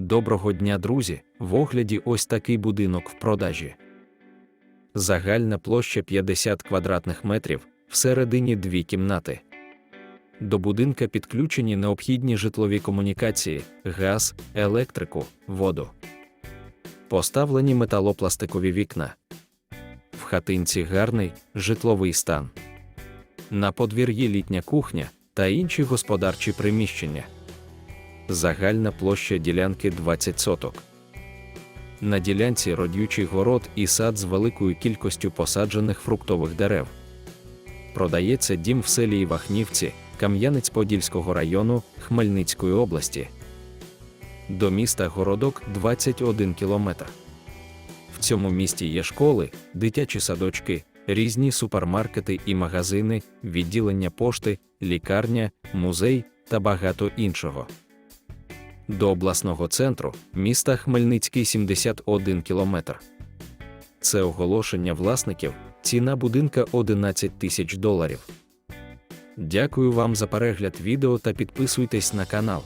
Доброго дня, друзі! В огляді ось такий будинок в продажі. Загальна площа 50 квадратних метрів, всередині дві кімнати. До будинка підключені необхідні житлові комунікації, газ, електрику, воду. Поставлені металопластикові вікна. В хатинці гарний житловий стан. На подвір'ї літня кухня та інші господарчі приміщення. Загальна площа ділянки 20 соток. На ділянці родючий город і сад з великою кількістю посаджених фруктових дерев. Продається дім в селі Івахнівці, Кам'янець-Подільського району Хмельницької області. До міста Городок 21 кілометр. В цьому місті є школи, дитячі садочки, різні супермаркети і магазини, відділення пошти, лікарня, музей та багато іншого. До обласного центру міста Хмельницький 71 км. Це оголошення власників, ціна будинка 11 тисяч доларів. Дякую вам за перегляд відео та підписуйтесь на канал.